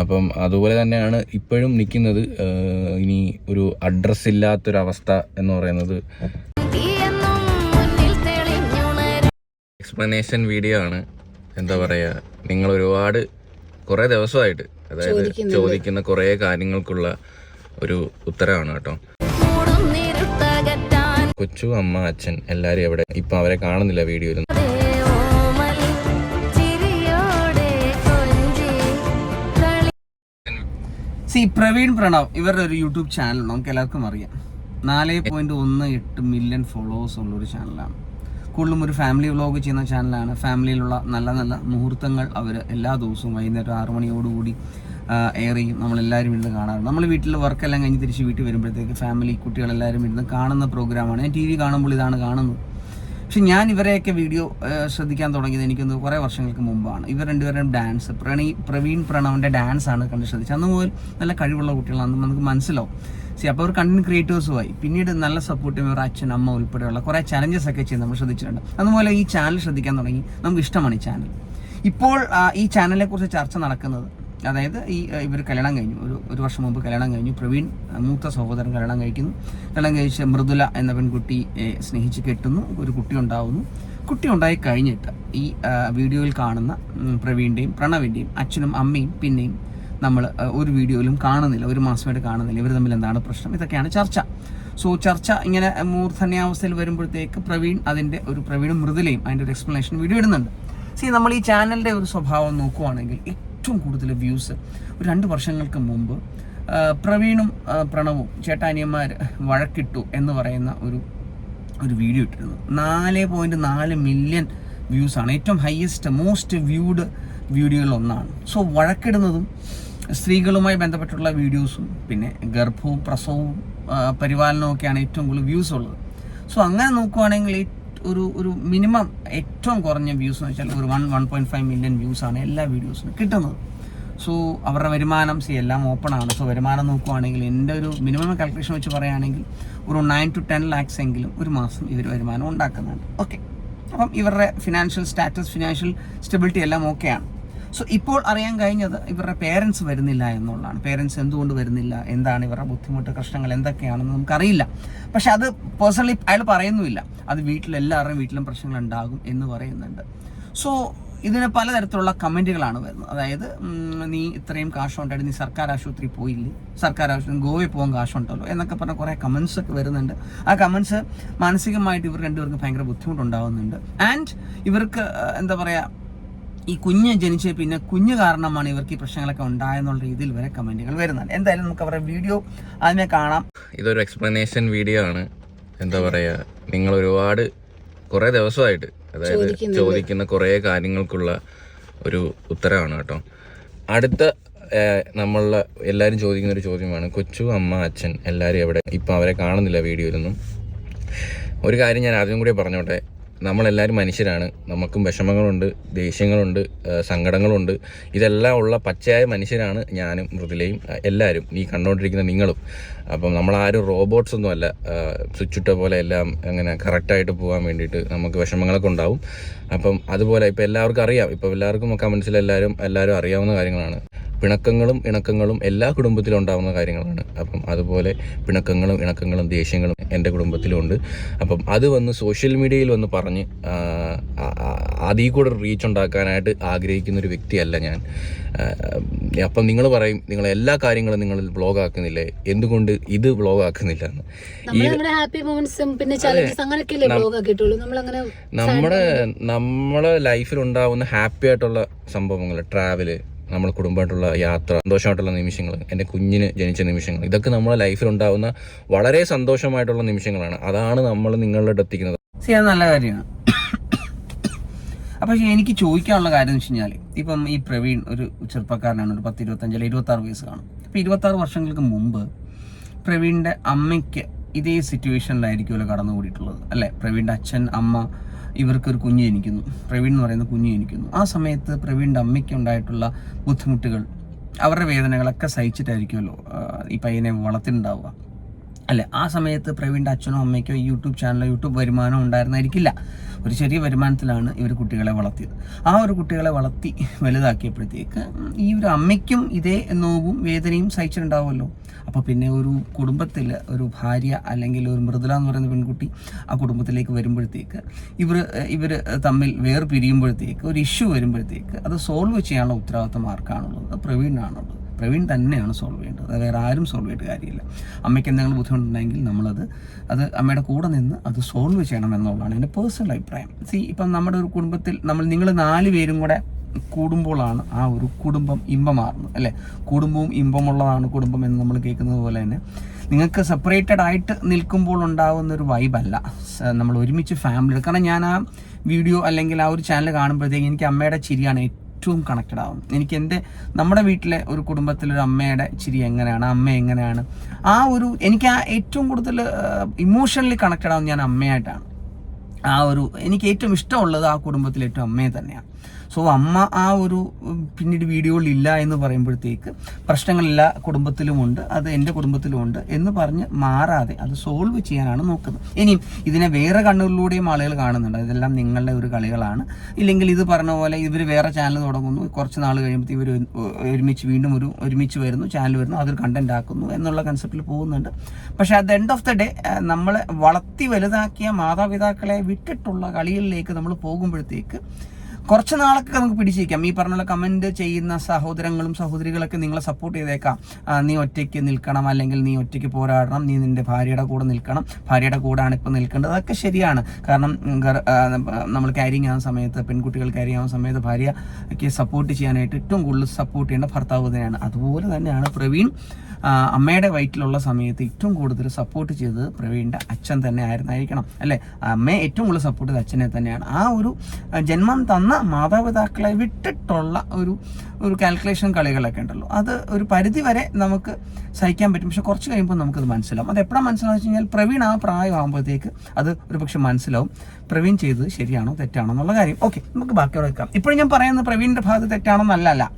അപ്പം അതുപോലെ തന്നെയാണ് ഇപ്പോഴും നിൽക്കുന്നത് ഇനി ഒരു അഡ്രസ്സ് ഇല്ലാത്തൊരവസ്ഥ എന്ന് പറയുന്നത്. എക്സ്പ്ലനേഷൻ വീഡിയോ ആണ്. എന്താ പറയുക നിങ്ങൾ ഒരുപാട് കുറേ ദിവസമായിട്ട് അതായത് ചോദിക്കുന്ന കുറേ കാര്യങ്ങൾക്കുള്ള ഒരു ഉത്തരമാണ് കേട്ടോ. കൊച്ചു അമ്മ അച്ഛൻ എല്ലാവരും എവിടെ ഇപ്പം അവരെ കാണുന്നില്ല വീഡിയോയിൽ സി പ്രവീൺ പ്രണവ് ഇവരുടെ ഒരു യൂട്യൂബ് ചാനൽ നമുക്ക് എല്ലാവർക്കും അറിയാം. നാല് പോയിന്റ് ഒന്ന് എട്ട് മില്യൺ ഫോളോവേഴ്സ് ഉള്ള ഒരു ചാനലാണ്. കൂടുതലും ഒരു ഫാമിലി വ്ലോഗ് ചെയ്യുന്ന ചാനലാണ്. ഫാമിലിയിലുള്ള നല്ല നല്ല മുഹൂർത്തങ്ങൾ അവർ എല്ലാ ദിവസവും വൈകുന്നേരം ആറു മണിയോടുകൂടി എയർ ചെയ്യും. നമ്മളെല്ലാവരും ഇരുന്ന് കാണാറുണ്ട്. നമ്മൾ വീട്ടിൽ വർക്കെല്ലാം കഴിഞ്ഞ് തിരിച്ച് വീട്ടിൽ വരുമ്പോഴത്തേക്ക് ഫാമിലി കുട്ടികളെല്ലാവരും ഇരുന്ന് കാണുന്ന പ്രോഗ്രാമാണ് ഞാൻ ടി വി കാണുമ്പോൾ ഇതാണ് കാണുന്നത്. പക്ഷെ ഞാൻ ഇവരെയൊക്കെ വീഡിയോ ശ്രദ്ധിക്കാൻ തുടങ്ങിയത് എനിക്കൊന്ന് കുറേ വർഷങ്ങൾക്ക് മുമ്പാണ്. ഇവർ രണ്ടുപേരും ഡാൻസ് പ്രണി പ്രവീൺ ഡാൻസ് ആണ് കണ്ട് ശ്രദ്ധിച്ചത്. അന്ന് മുതൽ നല്ല കഴിവുള്ള കുട്ടികളാണ്. നമുക്ക് മനസ്സിലാവും. സി അപ്പോൾ അവർ കണ്ടന്റ് ക്രിയേറ്റേഴ്സുമായി. പിന്നീട് നല്ല സപ്പോർട്ടും ഇവർ അച്ഛൻ അമ്മ ഉൾപ്പെടെയുള്ള കുറേ ചലഞ്ചസ് ഒക്കെ ചെയ്ത് നമ്മൾ ശ്രദ്ധിച്ചിട്ടുണ്ട്. അതുപോലെ ഈ ചാനൽ ശ്രദ്ധിക്കാൻ തുടങ്ങി. നമുക്ക് ഇഷ്ടമാണ് ഈ ചാനൽ. ഇപ്പോൾ ഈ ചാനലിനെ കുറിച്ച് ചർച്ച നടക്കുന്നത് അതായത് ഈ ഇവർ കല്യാണം കഴിഞ്ഞു. ഒരു ഒരു വർഷം മുമ്പ് കല്യാണം കഴിഞ്ഞു. പ്രവീൺ മൂത്ത സഹോദരൻ കല്യാണം കഴിക്കുന്നു. കല്യാണം കഴിച്ച് മൃദുല എന്ന പെൺകുട്ടി സ്നേഹിച്ച് കെട്ടുന്നു. ഒരു കുട്ടി ഉണ്ടാവുന്നു. കുട്ടി ഉണ്ടായി കഴിഞ്ഞിട്ട് ഈ വീഡിയോയിൽ കാണുന്ന പ്രവീണിന്റെയും പ്രണവിന്റെയും അച്ഛനും അമ്മയും പിന്നെയും നമ്മൾ ഒരു വീഡിയോയിലും കാണുന്നില്ല. ഒരു മാസമായിട്ട് കാണുന്നില്ല. ഇവർ തമ്മിൽ എന്താണ് പ്രശ്നം? ഇതൊക്കെയാണ് ചർച്ച. സോ ചർച്ച ഇങ്ങനെ മൂർധന്യാവസ്ഥയിൽ വരുമ്പോഴത്തേക്ക് പ്രവീൺ അതിന്റെ ഒരു പ്രവീണും മൃദുലയും അതിന്റെ ഒരു എക്സ്പ്ലനേഷൻ വീഡിയോ ഇടുന്നുണ്ട്. സി നമ്മൾ ഈ ചാനലിന്റെ ഒരു സ്വഭാവം നോക്കുവാണെങ്കിൽ ഏറ്റവും കൂടുതൽ വ്യൂസ് ഒരു രണ്ട് വർഷങ്ങൾക്ക് മുമ്പ് പ്രവീണും പ്രണവും ചേട്ടാനിയന്മാർ വഴക്കിട്ടു എന്ന് പറയുന്ന ഒരു ഒരു വീഡിയോ ഇട്ടിരുന്നു. നാല് പോയിന്റ് നാല് മില്യൺ വ്യൂസാണ് ഏറ്റവും ഹയസ്റ്റ് മോസ്റ്റ് വ്യൂഡ് വീഡിയോകളിൽ ഒന്നാണ്. സോ വഴക്കിടുന്നതും സ്ത്രീകളുമായി ബന്ധപ്പെട്ടുള്ള വീഡിയോസും പിന്നെ ഗർഭവും പ്രസവവും പരിപാലനവും ഒക്കെയാണ് ഏറ്റവും കൂടുതൽ വ്യൂസ് ഉള്ളത്. സോ അങ്ങനെ നോക്കുവാണെങ്കിൽ ഒരു ഒരു മിനിമം ഏറ്റവും കുറഞ്ഞ വ്യൂസ് എന്ന് വെച്ചാൽ ഒരു one one point five million views ആണ് എല്ലാ വീഡിയോസിനും കിട്ടുന്നത്. സോ അവരുടെ വരുമാനം സി എല്ലാം ഓപ്പൺ ആണ്. സോ വരുമാനം നോക്കുവാണെങ്കിൽ എന്റെ ഒരു മിനിമം കാൽക്കുലേഷൻ വെച്ച് പറയുകയാണെങ്കിൽ ഒരു നയൻ ടു ടെൻ ലാക്സ് എങ്കിലും ഒരു മാസം ഇവർ വരുമാനം ഉണ്ടാക്കുന്നുണ്ട്. ഓക്കെ അപ്പം ഇവരുടെ ഫിനാൻഷ്യൽ സ്റ്റാറ്റസ് ഫിനാൻഷ്യൽ സ്റ്റെബിലിറ്റി എല്ലാം ഓക്കെയാണ് സോ ഇപ്പോൾ അറിയാൻ കഴിഞ്ഞത് ഇവരുടെ പേരൻസ് വരുന്നില്ല എന്നുള്ളതാണ്. പേരൻസ് എന്തുകൊണ്ട് വരുന്നില്ല? എന്താണ് ഇവരുടെ ബുദ്ധിമുട്ട് പ്രശ്നങ്ങൾ എന്തൊക്കെയാണെന്ന് നമുക്കറിയില്ല. പക്ഷെ അത് പേഴ്സണലി അയാൾ പറയുന്നുമില്ല. അത് വീട്ടിലെല്ലാവരുടെയും വീട്ടിലും പ്രശ്നങ്ങൾ ഉണ്ടാകും എന്ന് പറയുന്നുണ്ട്. സോ ഇതിന് പലതരത്തിലുള്ള കമന്റുകളാണ് വരുന്നത്. അതായത് നീ ഇത്രയും കാശുണ്ടായിട്ട് നീ സർക്കാർ ആശുപത്രി പോയില്ലേ? സർക്കാർ ആശുപത്രി ഗോവയിൽ പോകാൻ കാശുണ്ടല്ലോ? എന്നൊക്കെ പറഞ്ഞ കുറേ കമൻസ് ഒക്കെ വരുന്നുണ്ട്. ആ കമൻസ് മാനസികമായിട്ട് ഇവർ രണ്ടുപേർക്കും ഭയങ്കര ബുദ്ധിമുട്ടുണ്ടാകുന്നുണ്ട് ആൻഡ് ഇവർക്ക് എന്താ പറയുക ഈ കുഞ്ഞ് ജനിച്ച പിന്നെ കുഞ്ഞ് കാരണമാണ് ഇവർക്ക് ഈ പ്രശ്നങ്ങളൊക്കെ ഉണ്ടായെന്നുള്ള രീതിയിൽ വരെ കമന്റുകൾ വരുന്നുണ്ട്. എന്തായാലും നമുക്ക് അവരുടെ വീഡിയോ ആദ്യമേ കാണാം. ഇതൊരു എക്സ്പ്ലനേഷൻ വീഡിയോ ആണ്. എന്താ പറയുക നിങ്ങൾ ഒരുപാട് കുറേ ദിവസമായിട്ട് അതായത് ചോദിക്കുന്ന കുറേ കാര്യങ്ങൾക്കുള്ള ഒരു ഉത്തരമാണ് കേട്ടോ. അടുത്ത നമ്മൾ നമ്മളുടെ എല്ലാവരും ചോദിക്കുന്ന ഒരു ചോദ്യമാണ് കൊച്ചു അമ്മ അച്ഛൻ എല്ലാവരും എവിടെ? ഇപ്പം അവരെ കാണുന്നില്ല വീഡിയോയിലൊന്നും. ഒരു കാര്യം ഞാൻ ആദ്യം കൂടി പറഞ്ഞോട്ടെ നമ്മളെല്ലാവരും മനുഷ്യരാണ്. നമുക്കും വിഷമങ്ങളുണ്ട് ദേഷ്യങ്ങളുണ്ട് സങ്കടങ്ങളുണ്ട്. ഇതെല്ലാം ഉള്ള പച്ചയായ മനുഷ്യരാണ് ഞാനും മൃദുലയും എല്ലാവരും ഈ കണ്ടുകൊണ്ടിരിക്കുന്ന നിങ്ങളും. അപ്പം നമ്മളാരും റോബോട്ട്സ് ഒന്നും അല്ല. സ്വിച്ച് ഇട്ട പോലെ എല്ലാം അങ്ങനെ കറക്റ്റായിട്ട് പോകാൻ വേണ്ടിയിട്ട് നമുക്ക് വിഷമങ്ങളൊക്കെ ഉണ്ടാവും. അപ്പം അതുപോലെ ഇപ്പോൾ എല്ലാവർക്കും അറിയാം. ഇപ്പോൾ എല്ലാവർക്കും കമൻസിൽ എല്ലാവരും എല്ലാവരും അറിയാവുന്ന കാര്യങ്ങളാണ്. പിണക്കങ്ങളും ഇണക്കങ്ങളും എല്ലാ കുടുംബത്തിലും ഉണ്ടാകുന്ന കാര്യങ്ങളാണ്. അപ്പം അതുപോലെ പിണക്കങ്ങളും ഇണക്കങ്ങളും ദേഷ്യങ്ങളും എന്റെ കുടുംബത്തിലുമുണ്ട് അപ്പം അത് വന്ന് സോഷ്യൽ മീഡിയയിൽ വന്ന് പറഞ്ഞ് അതിൽ കൂടെ റീച്ച് ഉണ്ടാക്കാനായിട്ട് ആഗ്രഹിക്കുന്ന ഒരു വ്യക്തിയല്ല ഞാൻ. അപ്പം നിങ്ങൾ പറയും നിങ്ങൾ എല്ലാ കാര്യങ്ങളും നിങ്ങൾ വ്ളോഗ് ആക്കുന്നില്ലേ? എന്തുകൊണ്ട് ഇത് വ്ളോഗ് ആക്കുന്നില്ല? എന്ന്. നമ്മുടെ നമ്മുടെ ലൈഫിൽ ഉണ്ടാവുന്ന ഹാപ്പി ആയിട്ടുള്ള സംഭവങ്ങൾ ട്രാവൽ നമ്മുടെ കുടുംബമായിട്ടുള്ള യാത്ര സന്തോഷമായിട്ടുള്ള നിമിഷങ്ങൾ എന്റെ കുഞ്ഞിന് ജനിച്ച നിമിഷങ്ങൾ ഇതൊക്കെ നമ്മുടെ ലൈഫിൽ ഉണ്ടാവുന്ന വളരെ സന്തോഷമായിട്ടുള്ള നിമിഷങ്ങളാണ്. അതാണ് നമ്മൾ നിങ്ങളുടെ എത്തിക്കുന്നത്. ചെയ്യാൻ നല്ല കാര്യമാണ്. അപ്പോൾ എനിക്ക് ചോദിക്കാനുള്ള കാര്യം എന്ന് വെച്ച് കഴിഞ്ഞാൽ ഇപ്പം ഈ പ്രവീൺ ഒരു ചെറുപ്പക്കാരനാണ് ഒരു പത്ത് ഇരുപത്തഞ്ചല്ല ഇരുപത്തി ആറ് വയസ്സ് കാണും. അപ്പൊ ഇരുപത്തി ആറ് വർഷങ്ങൾക്ക് മുമ്പ് പ്രവീണിന്റെ അമ്മയ്ക്ക് ഇതേ സിറ്റുവേഷനിലായിരിക്കുമല്ലോ കടന്നു കൂടിയിട്ടുള്ളത് അല്ലേ? പ്രവീണിന്റെ അച്ഛൻ അമ്മ ഇവർക്കൊരു കുഞ്ഞ് ജനിക്കുന്നു പ്രവീൺ എന്ന് പറയുന്ന കുഞ്ഞ് ജനിക്കുന്നു ആ സമയത്ത് പ്രവീണിന്റെ അമ്മയ്ക്ക് ഉണ്ടായിട്ടുള്ള ബുദ്ധിമുട്ടുകൾ അവരുടെ വേദനകളൊക്കെ സഹിച്ചിട്ടായിരിക്കുമല്ലോ ഈ പയ്യനെ വളർത്തിണ്ടാവുക അല്ലെ? ആ സമയത്ത് പ്രവീണിന്റെ അച്ഛനോ അമ്മയ്ക്കോ ഈ യൂട്യൂബ് ചാനലോ യൂട്യൂബ് വരുമാനം ഉണ്ടായിരുന്നായിരിക്കില്ല. ഒരു ചെറിയ വരുമാനത്തിലാണ് ഇവർ കുട്ടികളെ വളർത്തിയത്. ആ ഒരു കുട്ടികളെ വളർത്തി വലുതാക്കിയപ്പോഴത്തേക്ക് ഈ ഒരു അമ്മയ്ക്കും ഇതേ നോവും വേദനയും സഹിച്ചിട്ടുണ്ടാവുമല്ലോ. അപ്പോൾ പിന്നെ ഒരു കുടുംബത്തിൽ ഒരു ഭാര്യ അല്ലെങ്കിൽ ഒരു മൃദുല എന്ന് പറയുന്ന പെൺകുട്ടി ആ കുടുംബത്തിലേക്ക് വരുമ്പോഴത്തേക്ക് ഇവർ ഇവർ തമ്മിൽ വേർപിരിയുമ്പോഴത്തേക്ക് ഒരു ഇഷ്യൂ വരുമ്പോഴത്തേക്ക് അത് സോൾവ് ചെയ്യാനുള്ള ഉത്തരവാദിത്തം ആർക്കാണുള്ളത്? പ്രവീണിനാണുള്ളത്. പ്രവീൺ തന്നെയാണ് സോൾവ് ചെയ്യേണ്ടത്. അത് വേറെ ആരും സോൾവ് ചെയ്തിട്ട് കാര്യമില്ല. അമ്മയ്ക്ക് എന്തെങ്കിലും ബുദ്ധിമുട്ടുണ്ടെങ്കിൽ നമ്മളത് അത് അമ്മയുടെ കൂടെ നിന്ന് അത് സോൾവ് ചെയ്യണം എന്നുള്ളതാണ് എന്റെ പേഴ്സണൽ അഭിപ്രായം. സി ഇപ്പം നമ്മുടെ ഒരു കുടുംബത്തിൽ നമ്മൾ നിങ്ങൾ നാല് പേരും കൂടെ കൂടുമ്പോഴാണ് ആ ഒരു കുടുംബം ഇമ്പമാറുന്നത് അല്ലേ? കുടുംബവും ഇമ്പമുള്ളതാണ് കുടുംബം എന്ന് നമ്മൾ കേൾക്കുന്നത് പോലെ തന്നെ. നിങ്ങൾക്ക് സെപ്പറേറ്റഡ് ആയിട്ട് നിൽക്കുമ്പോൾ ഉണ്ടാകുന്ന ഒരു വൈബല്ല നമ്മൾ ഒരുമിച്ച് ഫാമിലി കാരണം ഞാൻ ആ വീഡിയോ അല്ലെങ്കിൽ ആ ഒരു ചാനൽ കാണുമ്പോഴത്തേക്ക് എനിക്ക് അമ്മയുടെ ചിരിയാണ് ഏറ്റവും കണക്റ്റഡ് ആവും. എനിക്ക് എന്റെ നമ്മുടെ വീട്ടിലെ ഒരു കുടുംബത്തിലൊരു അമ്മയുടെ ചിരി എങ്ങനെയാണ് അമ്മ എങ്ങനെയാണ് ആ ഒരു എനിക്ക് ആ ഏറ്റവും കൂടുതൽ ഇമോഷണലി കണക്റ്റഡ് ആവും ഞാൻ അമ്മയായിട്ടാണ്. ആ ഒരു എനിക്ക് ഏറ്റവും ഇഷ്ടമുള്ളത് ആ കുടുംബത്തിലെ ഏറ്റവും അമ്മയെ തന്നെയാണ്. സോ അമ്മ ആ ഒരു പിന്നീട് വീഡിയോയിലില്ല എന്ന് പറയുമ്പോഴത്തേക്ക് പ്രശ്നങ്ങളെല്ലാ കുടുംബത്തിലുമുണ്ട് അത് എന്റെ കുടുംബത്തിലുമുണ്ട് എന്ന് പറഞ്ഞ് മാറാതെ അത് സോൾവ് ചെയ്യാനാണ് നോക്കുന്നത്. ഇനിയും ഇതിനെ വേറെ കണ്ണുകളിലൂടെയും ആളുകൾ കാണുന്നുണ്ട്. ഇതെല്ലാം നിങ്ങളുടെ ഒരു കളികളാണ്. ഇല്ലെങ്കിൽ ഇത് പറഞ്ഞ പോലെ ഇവർ വേറെ ചാനൽ തുടങ്ങുന്നു. കുറച്ച് നാൾ കഴിയുമ്പോൾ ഇവർ ഒരുമിച്ച് വീണ്ടും ഒരു ഒരുമിച്ച് വരുന്നു ചാനൽ വരുന്നു അതൊരു കണ്ടന്റ് ആക്കുന്നു എന്നുള്ള കൺസെപ്റ്റിൽ പോകുന്നുണ്ട്. പക്ഷെ at end of the day നമ്മളെ വളർത്തി വലുതാക്കിയ മാതാപിതാക്കളെ വിട്ടിട്ടുള്ള കളികളിലേക്ക് നമ്മൾ പോകുമ്പോഴത്തേക്ക് കുറച്ച് നാളൊക്കെ നമുക്ക് പിടിച്ചിരിക്കാം. ഈ പറഞ്ഞ കമന്റ് ചെയ്യുന്ന സഹോദരങ്ങളും സഹോദരികളൊക്കെ നിങ്ങളെ സപ്പോർട്ട് ചെയ്തേക്കാം. നീ ഒറ്റയ്ക്ക് നിൽക്കണം. അല്ലെങ്കിൽ നീ ഒറ്റയ്ക്ക് പോരാടണം. നീ നിന്റെ ഭാര്യയുടെ കൂടെ നിൽക്കണം. ഭാര്യയുടെ കൂടെയാണ് ഇപ്പം നിൽക്കേണ്ടത്. അതൊക്കെ ശരിയാണ്. കാരണം നമ്മൾ ക്യാരിങ് ആവുന്ന സമയത്ത് പെൺകുട്ടികൾ ക്യാരി ആവുന്ന സമയത്ത് ഭാര്യയ്ക്ക് സപ്പോർട്ട് ചെയ്യാനായിട്ട് ഏറ്റവും കൂടുതൽ സപ്പോർട്ട് ചെയ്യേണ്ട ഭർത്താവ് തന്നെയാണ്. അതുപോലെ തന്നെയാണ് പ്രവീൺ. അമ്മയുടെ വയറ്റിലുള്ള സമയത്ത് ഏറ്റവും കൂടുതൽ സപ്പോർട്ട് ചെയ്തത് പ്രവീണിന്റെ അച്ഛൻ തന്നെ ആയിരുന്നായിരിക്കണം അല്ലേ അമ്മയെ ഏറ്റവും കൂടുതൽ സപ്പോർട്ട് ചെയ്ത അച്ഛനെ തന്നെയാണ്. ആ ഒരു ജന്മം തന്ന മാതാപിതാക്കളെ വിട്ടിട്ടുള്ള ഒരു ഒരു കാൽക്കുലേഷൻ കളികളൊക്കെ ഉണ്ടല്ലോ. അത് ഒരു പരിധി വരെ നമുക്ക് സഹിക്കാൻ പറ്റും. പക്ഷെ കുറച്ച് കഴിയുമ്പോൾ നമുക്കത് മനസ്സിലാവും. അത് എപ്പോഴാണ് മനസ്സിലാവുക വെച്ച് കഴിഞ്ഞാൽ പ്രവീൺ ആ പ്രായമാകുമ്പോഴത്തേക്ക് അത് ഒരു പക്ഷെ മനസ്സിലാവും. പ്രവീൺ ചെയ്തത് ശരിയാണോ തെറ്റാണോ എന്നുള്ള കാര്യം. ഓക്കെ നമുക്ക് ബാക്കിയോടെ വെക്കാം ഇപ്പോഴും ഞാൻ പറയുന്നത് പ്രവീണിന്റെ ഭാഗത്ത് തെറ്റാണോ എന്നല്ല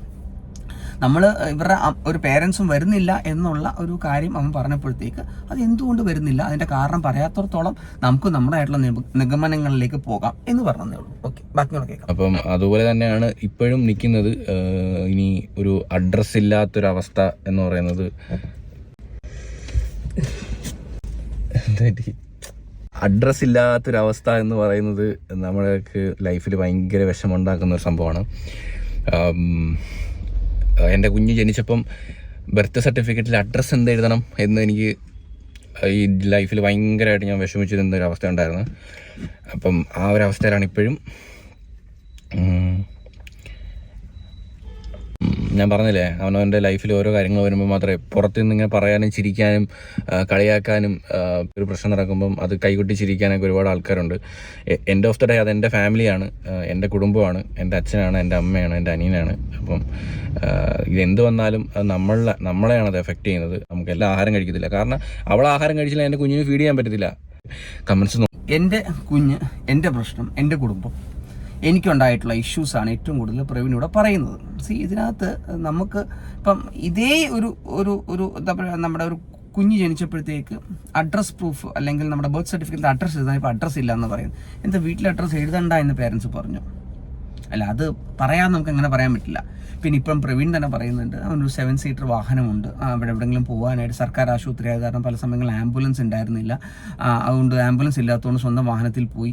നമ്മൾ ഇവരുടെ ഒരു പേരൻസും വരുന്നില്ല എന്നുള്ള ഒരു കാര്യം അവൻ പറഞ്ഞപ്പോഴത്തേക്ക് അത് എന്തുകൊണ്ട് വരുന്നില്ല? അതിന്റെ കാരണം പറയാത്തടത്തോളം നമുക്ക് നമ്മുടെ ആയിട്ടുള്ള നിഗമനങ്ങളിലേക്ക് പോകാം എന്ന് പറഞ്ഞതേ ഉള്ളൂ. ഓക്കെ ബാക്കിയുള്ള കേൾക്കാം. അപ്പം അതുപോലെ തന്നെയാണ് ഇപ്പോഴും നിൽക്കുന്നത് ഇനി ഒരു അഡ്രസ് ഇല്ലാത്തൊരവസ്ഥ എന്ന് പറയുന്നത്. അഡ്രസ് ഇല്ലാത്തൊരവസ്ഥ എന്ന് പറയുന്നത് നമ്മൾക്ക് ലൈഫിൽ ഭയങ്കര വിഷമമുണ്ടാക്കുന്ന ഒരു സംഭവമാണ്. എന്റെ കുഞ്ഞ് ജനിച്ചപ്പം ബർത്ത് സർട്ടിഫിക്കറ്റിൽ അഡ്രസ്സ് എന്ത് എഴുതണം എന്ന് എനിക്ക് ഈ ലൈഫിൽ ഭയങ്കരമായിട്ട് ഞാൻ വിഷമിച്ചിരുന്ന ഒരു അവസ്ഥ ഉണ്ടായിരുന്നു. അപ്പം ആ ഒരു അവസ്ഥയിലാണ് ഇപ്പോഴും ഞാൻ പറഞ്ഞില്ലേ അവനവന്റെ ലൈഫിൽ ഓരോ കാര്യങ്ങൾ വരുമ്പോൾ മാത്രമേ പുറത്തുനിന്ന് ഇങ്ങനെ പറയാനും ചിരിക്കാനും കളിയാക്കാനും ഒരു പ്രശ്നം നടക്കുമ്പം അത് കൈകൊട്ടി ചിരിക്കാനൊക്കെ ഒരുപാട് ആൾക്കാരുണ്ട്. എന്റെ ഓഫ് ദ ഡേ അത് എന്റെ ഫാമിലിയാണ് എന്റെ കുടുംബമാണ് എന്റെ അച്ഛനാണ് എന്റെ അമ്മയാണ് എന്റെ അനിയനാണ്. അപ്പം ഇതെന്ത് വന്നാലും അത് നമ്മളെ നമ്മളെയാണ് അത് എഫക്റ്റ് ചെയ്യുന്നത്. നമുക്ക് എല്ലാ ആഹാരം കഴിക്കത്തില്ല. കാരണം അവൾ ആഹാരം കഴിച്ചില്ല എന്റെ കുഞ്ഞിന് ഫീഡ് ചെയ്യാൻ പറ്റത്തില്ല. കമൻസ് എന്റെ കുഞ്ഞ് എന്റെ പ്രശ്നം എന്റെ കുടുംബം എനിക്കുണ്ടായിട്ടുള്ള ഇഷ്യൂസാണ് ഏറ്റവും കൂടുതൽ പ്രവീണിവിടെ പറയുന്നത്. സി ഇതിനകത്ത് നമുക്ക് ഇപ്പം ഇതേ ഒരു ഒരു ഒരു എന്താ പറയുക നമ്മുടെ ഒരു കുഞ്ഞ് ജനിച്ചപ്പോഴത്തേക്ക് അഡ്രസ് പ്രൂഫ് അല്ലെങ്കിൽ നമ്മുടെ ബർത്ത് സർട്ടിഫിക്കറ്റിൽ അഡ്രസ്സ് എഴുതാൻ ഇപ്പോൾ അഡ്രസ്സ് ഇല്ല എന്ന് പറയുന്നത് എന്താ വീട്ടിൽ അഡ്രസ്സ് എഴുതണ്ട എന്ന് പേരൻസ് പറഞ്ഞു. അല്ല അത് പറയാൻ നമുക്ക് അങ്ങനെ പറയാൻ പറ്റില്ല. പിന്നെ ഇപ്പം പ്രവീൺ തന്നെ പറയുന്നുണ്ട് അവനൊരു സെവൻ സീറ്റർ വാഹനമുണ്ട്. അവിടെ എവിടെയെങ്കിലും പോകാനായിട്ട് സർക്കാർ ആശുപത്രി ആയത് കാരണം പല സമയങ്ങളിൽ ആംബുലൻസ് ഉണ്ടായിരുന്നില്ല. അതുകൊണ്ട് ആംബുലൻസ് ഇല്ലാത്തതുകൊണ്ട് സ്വന്തം വാഹനത്തിൽ പോയി.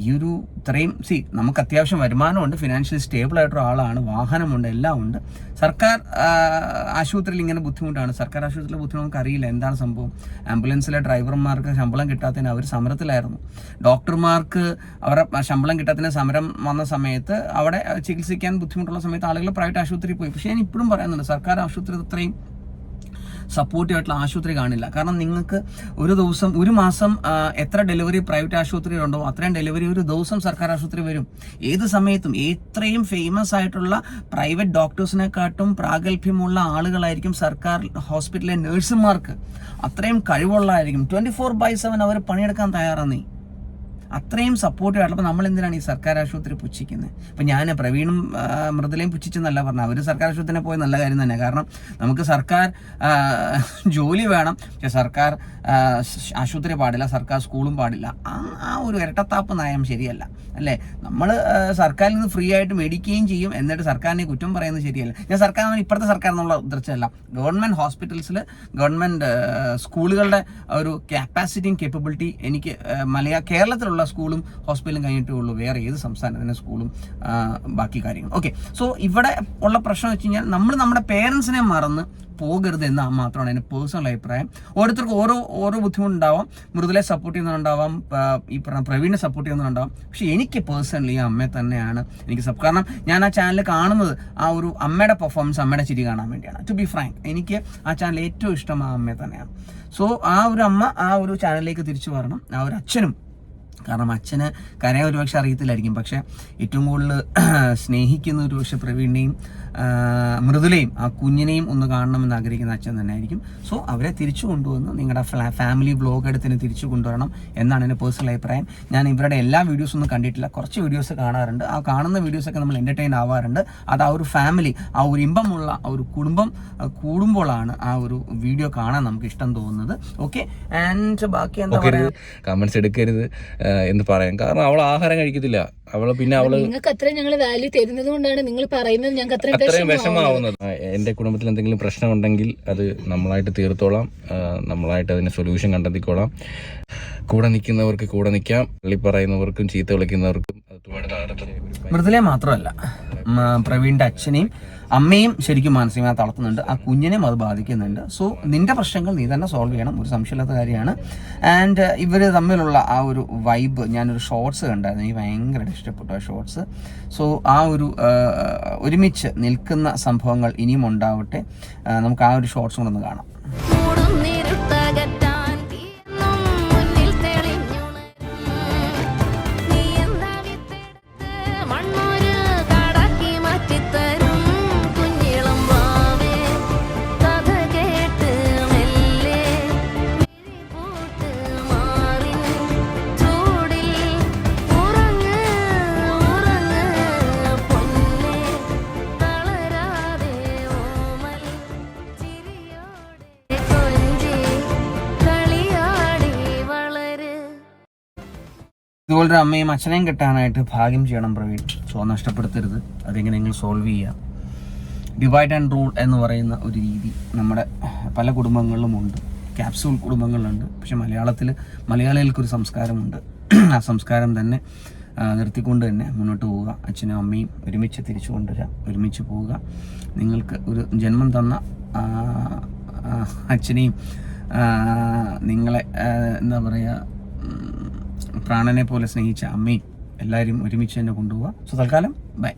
ഈ ഒരു ഇത്രയും സി നമുക്ക് അത്യാവശ്യം വരുമാനമുണ്ട്. ഫിനാൻഷ്യലി സ്റ്റേബിൾ ആയിട്ടൊരു ആളാണ്. വാഹനമുണ്ട് എല്ലാം ഉണ്ട്. സർക്കാർ ആശുപത്രിയിൽ ഇങ്ങനെ ബുദ്ധിമുട്ടാണ്. സർക്കാർ ആശുപത്രിയിലെ ബുദ്ധിമുട്ട് നമുക്ക് അറിയില്ല എന്താണ് സംഭവം? ആംബുലൻസിലെ ഡ്രൈവർമാർക്ക് ശമ്പളം കിട്ടാത്തതിന് അവർ സമരത്തിലായിരുന്നു. ഡോക്ടർമാർക്ക് അവരുടെ ശമ്പളം കിട്ടാത്തതിന് സമരം വന്ന സമയത്ത് അവിടെ ചികിത്സിക്കാൻ ബുദ്ധിമുട്ടുള്ള സമയത്ത് ആളുകൾ പ്രൈവറ്റ് ആശുപത്രിയിൽ പോയി. പക്ഷേ ഞാൻ ഇപ്പോഴും പറയുന്നുണ്ട് സർക്കാർ ആശുപത്രി അത്രയും സപ്പോർട്ടീവായിട്ടുള്ള ആശുപത്രി കാണില്ല. കാരണം നിങ്ങൾക്ക് ഒരു ദിവസം ഒരു മാസം എത്ര ഡെലിവറി പ്രൈവറ്റ് ആശുപത്രിയിലുണ്ടോ അത്രയും ഡെലിവറി ഒരു ദിവസം സർക്കാർ ആശുപത്രി വരും. ഏത് സമയത്തും എത്രയും ഫേമസ് ആയിട്ടുള്ള പ്രൈവറ്റ് ഡോക്ടേഴ്സിനെക്കാട്ടും പ്രാഗൽഭ്യമുള്ള ആളുകളായിരിക്കും സർക്കാർ ഹോസ്പിറ്റലിലെ നഴ്സുമാർക്ക് അത്രയും കഴിവുള്ളതായിരിക്കും ട്വന്റി ഫോർ ബൈ സെവൻ അവർ പണിയെടുക്കാൻ തയ്യാറാണ്. അത്രയും സപ്പോർട്ടീവ് ആയിട്ടുള്ള നമ്മൾ എന്തിനാണ് ഈ സർക്കാർ ആശുപത്രി പുച്ഛിക്കുന്നത്? ഇപ്പം ഞാൻ പ്രവീണും മൃദുലയും പുച്ഛിച്ചെന്നല്ല പറഞ്ഞത്. അവർ സർക്കാർ ആശുപത്രിനെ പോയി നല്ല കാര്യം തന്നെ കാരണം നമുക്ക് സർക്കാർ ജോലി വേണം. പക്ഷെ സർക്കാർ ആശുപത്രി പാടില്ല സർക്കാർ സ്കൂളും പാടില്ല. ആ ഒരു ഇരട്ടത്താപ്പ് നയം ശരിയല്ല. അല്ലേ? നമ്മൾ സർക്കാരിൽ നിന്ന് ഫ്രീ ആയിട്ട് മേടിക്കുകയും ചെയ്യും. എന്നിട്ട് സർക്കാരിനെ കുറ്റം പറയുന്നത് ശരിയല്ല. ഞാൻ സർക്കാർ ഇപ്പോഴത്തെ സർക്കാർ എന്നുള്ള ഉദ്ദേശമല്ല. ഗവൺമെന്റ് ഹോസ്പിറ്റൽസിൽ ഗവൺമെന്റ് സ്കൂളുകളുടെ ഒരു കപ്പാസിറ്റിയും കേപ്പബിലിറ്റി എനിക്ക് മലയാള കേരളത്തിലുള്ള സ്കൂളും ഹോസ്പിറ്റലും കഴിഞ്ഞിട്ടേ ഉള്ളൂ. വേറെ ഏത് സംസ്ഥാനത്തിന് സ്കൂളും ബാക്കി കാര്യങ്ങൾ ഓക്കെ സോ ഇവിടെ ഉള്ള പ്രശ്നം വെച്ച് കഴിഞ്ഞാൽ നമ്മൾ നമ്മുടെ പേരൻസിനെ മറന്ന് പോകരുത് എന്ന് മാത്രമാണ് എന്റെ പേഴ്സണൽ അഭിപ്രായം. ഓരോരുത്തർക്കും ഓരോ ഓരോ ബുദ്ധിമുട്ടുണ്ടാവാം. മൃദുലെ സപ്പോർട്ട് ചെയ്യുന്നുണ്ടാവാം ആ, ഈ പറഞ്ഞ പ്രവീണിനെ സപ്പോർട്ട് ചെയ്യുന്നുണ്ടാവാം പക്ഷെ എനിക്ക് പേഴ്സണലി ഈ അമ്മയെ തന്നെയാണ് എനിക്ക് സപ്പ് കാരണം ഞാൻ ആ ചാനൽ കാണുന്നത് ആ ഒരു അമ്മയുടെ പെർഫോമൻസ് അമ്മയുടെ ചിരി കാണാൻ വേണ്ടിയാണ്. ടു ബി ഫ്രാങ്ക് എനിക്ക് ആ ചാനൽ ഏറ്റവും ഇഷ്ടം ആ അമ്മയെ തന്നെയാണ്. സോ ആ ഒരു അമ്മ ആ ഒരു ചാനലിലേക്ക് തിരിച്ചു വരണം. ആ ഒരു അച്ഛനും കാരണം അച്ഛന് കരയെ ഒരുപക്ഷെ അറിയത്തില്ലായിരിക്കും. പക്ഷെ ഏറ്റവും കൂടുതൽ സ്നേഹിക്കുന്ന ഒരു പക്ഷെ പ്രവീണിനെയും മൃദുലയും ആ കുഞ്ഞിനെയും ഒന്ന് കാണണമെന്ന് ആഗ്രഹിക്കുന്ന അച്ഛൻ തന്നെ ആയിരിക്കും സോ അവരെ തിരിച്ചു കൊണ്ടുവന്ന് നിങ്ങളുടെ ഫാമിലി ബ്ലോഗ് എടുത്തിന് തിരിച്ചു കൊണ്ടുവരണം എന്നാണ് എന്റെ പേഴ്സണൽ അഭിപ്രായം. ഞാൻ ഇവരുടെ എല്ലാ വീഡിയോസും ഒന്നും കണ്ടിട്ടില്ല. കുറച്ച് വീഡിയോസ് കാണാറുണ്ട്. ആ കാണുന്ന വീഡിയോസൊക്കെ നമ്മൾ എന്റർടൈൻ ആവാറുണ്ട്. അത് ആ ഒരു ഫാമിലി ആ ഒരു ഇമ്പമുള്ള ആ ഒരു കുടുംബം കൂടുമ്പോഴാണ് ആ ഒരു വീഡിയോ കാണാൻ നമുക്ക് ഇഷ്ടം തോന്നുന്നത്. ഓക്കെ? ആൻഡ് ബാക്കി എന്താ പറയുക കമൻസ് എടുക്കരുത്. എന്ന് പറയാം. കാരണം അവൾ ആഹാരം കഴിക്കത്തില്ല. അവൾ പിന്നെ അവൾ നിങ്ങൾക്ക് അത്രയും ഞങ്ങൾ വാല്യൂ തരുന്നത് കൊണ്ടാണ് നിങ്ങൾ പറയുന്നത്. ഞങ്ങൾക്ക് അത്രയും. വിഷമാവുന്നത്. എന്റെ കുടുംബത്തിൽ എന്തെങ്കിലും പ്രശ്നം ഉണ്ടെങ്കിൽ അത് നമ്മളായിട്ട് തീർത്തോളാം. നമ്മളായിട്ട് അതിന് സൊല്യൂഷൻ കണ്ടെത്തിക്കോളാം. കൂടെ നിൽക്കുന്നവർക്ക് കൂടെ നിൽക്കാം. പള്ളി പറയുന്നവർക്കും ചീത്ത വിളിക്കുന്നവർക്കും മൃതലെ മൃദുലെ മാത്രമല്ല പ്രവീണിന്റെ അച്ഛനെയും അമ്മയും ശരിക്കും മാനസികമായി തളർത്തുന്നുണ്ട്. ആ കുഞ്ഞിനെയും അത് ബാധിക്കുന്നുണ്ട്. സോ നിന്റെ പ്രശ്നങ്ങൾ നീ തന്നെ സോൾവ് ചെയ്യണം. ഒരു സംശയമില്ലാത്ത കാര്യമാണ്. ആൻഡ് ഇവർ തമ്മിലുള്ള ആ ഒരു വൈബ് ഞാനൊരു ഷോർട്സ് കണ്ടായിരുന്നു. എനിക്ക് ഭയങ്കരമായിട്ട് ഇഷ്ടപ്പെട്ടു ആ ഷോർട്സ് സോ ആ ഒരു ഒരുമിച്ച് നിൽക്കുന്ന സംഭവങ്ങൾ ഇനിയും ഉണ്ടാവട്ടെ. നമുക്ക് ആ ഒരു ഷോർട്സ് കൂടെ ഒന്ന് കാണാം. ഇതുപോലൊരു അമ്മയും അച്ഛനെയും കിട്ടാനായിട്ട് ഭാഗ്യം ചെയ്യണം പ്രവീൺ. സോ നഷ്ടപ്പെടുത്തരുത്. അതെങ്ങനെയെങ്കിലും സോൾവ് ചെയ്യാം? ഡിവൈഡ് ആൻഡ് റൂൾ എന്ന് പറയുന്ന ഒരു രീതി നമ്മുടെ പല കുടുംബങ്ങളിലും ഉണ്ട്. ക്യാപ്സൂൾ കുടുംബങ്ങളിലുണ്ട് പക്ഷെ മലയാളത്തിൽ മലയാളികൾക്കൊരു സംസ്കാരമുണ്ട്. ആ സംസ്കാരം തന്നെ നിർത്തിക്കൊണ്ട് തന്നെ മുന്നോട്ട് പോവുക. അച്ഛനും അമ്മയും ഒരുമിച്ച് തിരിച്ചു കൊണ്ടുവരിക. ഒരുമിച്ച് പോവുക. നിങ്ങൾക്ക് ഒരു ജന്മം തന്ന അച്ഛനെയും നിങ്ങളെ എന്താ പറയുക പ്രാണനെ പോലെ സ്നേഹിച്ച അമ്മയും എല്ലാവരും ഒരുമിച്ച് തന്നെ കൊണ്ടുപോവുക സോ തൽക്കാലം ബൈ.